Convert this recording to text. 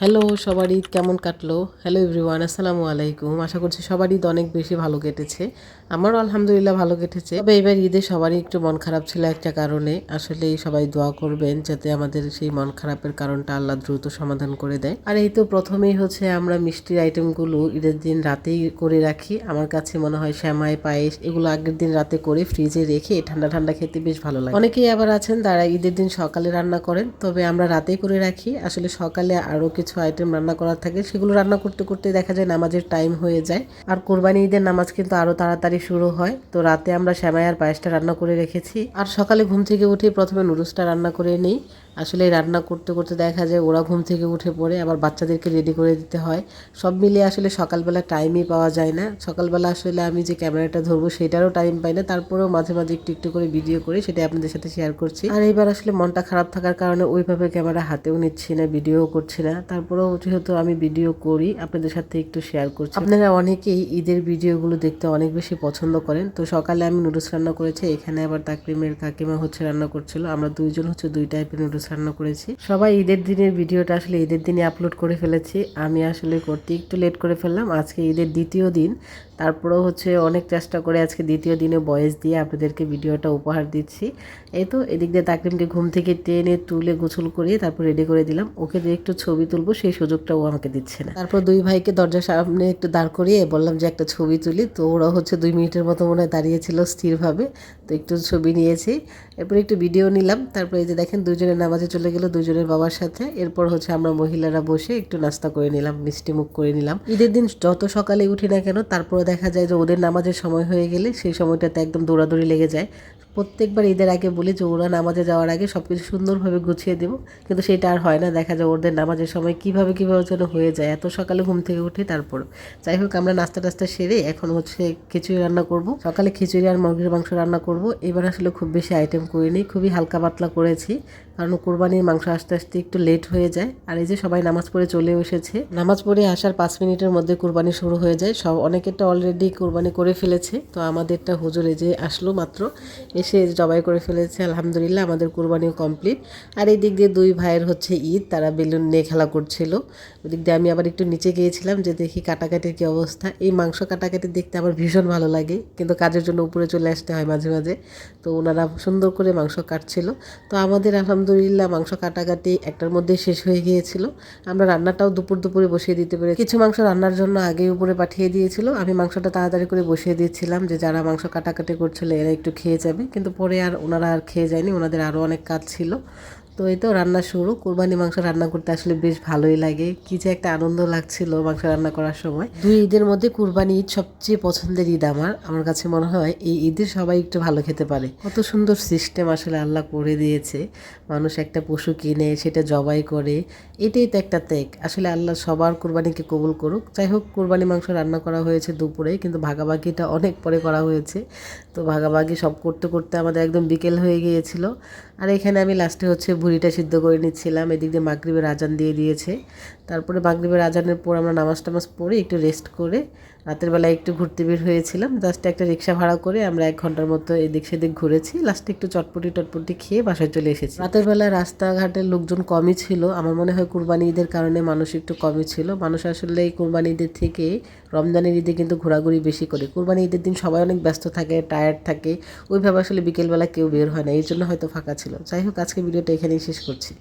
Hello, সবার ঈদ কেমন কাটলো? হ্যালো এভরিওয়ান, আসসালামু আলাইকুম। আশা করছি সবার ঈদ অনেক বেশি ভালো কেটেছে। আমারও আলহামদুলিল্লাহ ভালো কেটেছে। তবে এবার ঈদে সবারই একটু মন খারাপ ছিল একটা কারণে। আসলে সবাই দোয়া করবেন যাতে আমাদের সেই মন খারাপের কারণটা আল্লাহ দ্রুত সমাধান করে দেয়। আর এই তো প্রথমেই হচ্ছে আমরা মিষ্টির আইটেমগুলো ঈদের দিন রাতেই করে রাখি। আমার কাছে মনে হয় শ্যামাই, পায়েস এগুলো আগের দিন রাতে করে ফ্রিজে রেখে ঠান্ডা ঠান্ডা খেতে বেশ ভালো লাগে। অনেকেই আবার আছেন, তারা ঈদের দিন সকালে রান্না করেন। তবে আমরা রাতেই করে রাখি। আসলে সকালে আরও কিছু আইটেম রান্না করার থাকে, সেগুলো রান্না করতে করতে দেখা যায় নামাজের টাইম হয়ে যায়। আর কোরবানি ঈদের নামাজ কিন্তু আরও তাড়াতাড়ি শুরু হয়। তো রাতে আমরা শ্যামাই আর পায়েসটা রান্না করে রেখেছি। আর সকালে ঘুম থেকে উঠে প্রথমে নুডলসটা রান্না করে নিই। আসলে রান্না করতে করতে দেখা যায় ওরা ঘুম থেকে উঠে পড়ে, আবার বাচ্চাদেরকে রেডি করে দিতে হয়। সব মিলিয়ে আসলে সকালবেলা টাইমই পাওয়া যায় না। সকালবেলা আসলে আমি যে ক্যামেরাটা ধরবো সেটারও টাইম পাই না। তারপরেও মাঝে মাঝে একটু একটু করে ভিডিও করে সেটা আপনাদের সাথে শেয়ার করছি। আর এবার আসলে মনটা খারাপ থাকার কারণে ওইভাবে ক্যামেরা হাতেও নিচ্ছি না ভিডিও করছি না। তারপরেও যেহেতু আমি ভিডিও করি, আপনাদের সাথে একটু শেয়ার করছি। আপনারা অনেকেই ঈদের ভিডিওগুলো দেখতে অনেক বেশি পছন্দ করেন। তো সকালে আমি নুডলস রান্না করেছি, এখানে আবার তাকরিমের কাকিমা হচ্ছে রান্না করছিল। আমরা দুইজন হচ্ছে দুই টাইপের নুডলস রান্না করেছি। সবাই ঈদের দিনের ভিডিওটা আসলে ঈদের দিনে আপলোড করে ফেলেছি। আমি আসলে করতে একটু লেট করে ফেললাম। আজকে ঈদের দ্বিতীয় দিন। তারপরেও হচ্ছে অনেক চেষ্টা করে আজকে দ্বিতীয় দিনে বয়স দিয়ে আপনাদেরকে ভিডিওটা উপহার দিচ্ছি। এই তো এদিক দিয়ে তাকরিমকে ঘুম থেকে টেনে তুলে গোসল করিয়ে তারপর রেডি করে দিলাম। ওকে যে একটু ছবি তুলবো সেই সুযোগটা ও আমাকে দিচ্ছে না। তারপর দুই ভাইকে দরজার সামনে একটু দাঁড় করিয়ে বললাম যে একটা ছবি তুলি। তো ওরা হচ্ছে দুই মিনিটের মতো মনে হয় দাঁড়িয়েছিল স্থিরভাবে। তো একটু ছবি নিয়েছি। এরপর একটু ভিডিও নিলাম। তারপর এই যে দেখেন দুজনের নামাজে চলে গেল দুজনের বাবার সাথে। এরপর হচ্ছে আমরা মহিলারা বসে একটু নাস্তা করে নিলাম, মিষ্টি মুখ করে নিলাম। ঈদের দিন যত সকালে উঠি না কেন, তারপরে দেখা যায় যে ওদের নামাজের সময় হয়ে গেলে সেই সময়টাতে একদম দৌড়াদৌড়ি লেগে যায়। প্রত্যেকবার ঈদের আগে বলি যে ওরা নামাজে যাওয়ার আগে সব কিছু সুন্দরভাবে গুছিয়ে দেবো, কিন্তু সেটা আর হয় না, দেখা যায় ওদের নামাজের সময় কীভাবে কীভাবে যেন হয়ে যায়, এত সকালে ঘুম থেকে উঠে তারপর যাই হোক, আমরা নাস্তা টাস্তা সেরে এখন হচ্ছে খিচুড়ি রান্না করব। সকালে খিচুড়ি আর মুরগির মাংস রান্না করব। এবার আসলে খুব বেশি আইটেম করিনি, খুবই হালকা পাতলা করেছি, কারণ কোরবানির মাংস আসতে আসতে একটু লেট হয়ে যায়। আর এই যে সবাই নামাজ পড়ে চলে এসেছে। নামাজ পড়ে আসার পাঁচ মিনিটের মধ্যে কোরবানি শুরু হয়ে যায়। সব অনেকেরটা অলরেডি কোরবানি করে ফেলেছে। তো আমাদেরটা হুজুরে যে আসলো মাত্র। এসে জবাই করে ফেলেছে, আলহামদুলিল্লাহ আমাদের কোরবানিও কমপ্লিট আর এই দিক দিয়ে দুই ভাইয়ের হচ্ছে ঈদ, তারা বেলুন নিয়ে খেলা করছিল। ওদিক দিয়ে আমি আবার একটু নিচে গিয়েছিলাম যে দেখি কাটাকাটির কী অবস্থা। এই মাংস কাটাকাটি দেখতে আমার ভীষণ ভালো লাগে, কিন্তু কাজের জন্য উপরে চলে আসতে হয় মাঝে মাঝে। তো ওনারা সুন্দর করে মাংস কাটছিল। তো আমাদের আলহামদুলিল্লাহ মাংস কাটাকাটি একটার মধ্যে শেষ হয়ে গিয়েছিল। আমরা রান্নাটাও দুপুর দুপুরে বসিয়ে দিতে পেরে কিছু মাংস রান্নার জন্য আগে উপরে পাঠিয়ে দিয়েছিল। আমি মাংসটা তাড়াতাড়ি করে বসিয়ে দিয়েছিলাম যে, যারা মাংস কাটাকাটি করছিল, এরা একটু খেয়ে যাবে। কিন্তু পরে আর ওনারা আর খেয়ে যায়নি। ওনাদের আরও অনেক কাজ ছিল। তো এই তো রান্না শুরু। কোরবানি মাংস রান্না করতে আসলে বেশ ভালোই লাগে। কি যে একটা আনন্দ লাগছিল মাংস রান্না করার সময়। দুই ঈদের মধ্যে কোরবানি ঈদ সবচেয়ে পছন্দের ঈদ আমার। আমার কাছে মনে হয় এই ঈদে সবাই একটু ভালো খেতে পারে। কত সুন্দর সিস্টেম আসলে আল্লাহ করে দিয়েছে। মানুষ একটা পশু কিনে, সেটা জবাই করে। এটাই তো একটা ত্যাগ। আসলে আল্লাহ সবার কোরবানিকে কবুল করুক। যাই হোক, কোরবানি মাংস রান্না করা হয়েছে দুপুরে, কিন্তু ভাগাভাগিটা অনেক পরে করা হয়েছে। তো ভাগাভাগি সব করতে করতে আমাদের একদম বিকেল হয়ে গিয়েছিল। আর এখানে আমি লাস্টে হচ্ছে ভুড়িটা সিদ্ধ করে নিচ্ছিলাম। এদিক দিয়ে মাগরীবের আজান দিয়ে দিয়েছে। তারপরে মাগরীবের আজানের পর আমরা নামাজ টামাজ পড়ে একটু রেস্ট করে রাতের বেলায় একটু ঘুরতে বের হয়েছিলাম জাস্ট একটা রিক্সা ভাড়া করে আমরা এক ঘণ্টার মতো এদিক সেদিক ঘুরেছি লাস্টে একটু চটপটি টটপটি খেয়ে বাসায় চলে এসেছি। রাতের বেলায় রাস্তাঘাটের লোকজন কমই ছিল, আমার মনে হয় কুরবানি ঈদের কারণে মানুষ একটু কমই ছিল, মানুষ আসলে এই কুরবানি ঈদের থেকে রমজানের ঈদে কিন্তু ঘোরাঘুরি বেশি করে। কুরবানি ঈদের দিন সবাই অনেক ব্যস্ত থাকে টায়ার্ড থাকে, ওইভাবে আসলে বিকেলবেলা কেউ বের হয় না, এই জন্য হয়তো ফাঁকা ছিল। যাই হোক, আজকে ভিডিওটা এখানেই শেষ করছি।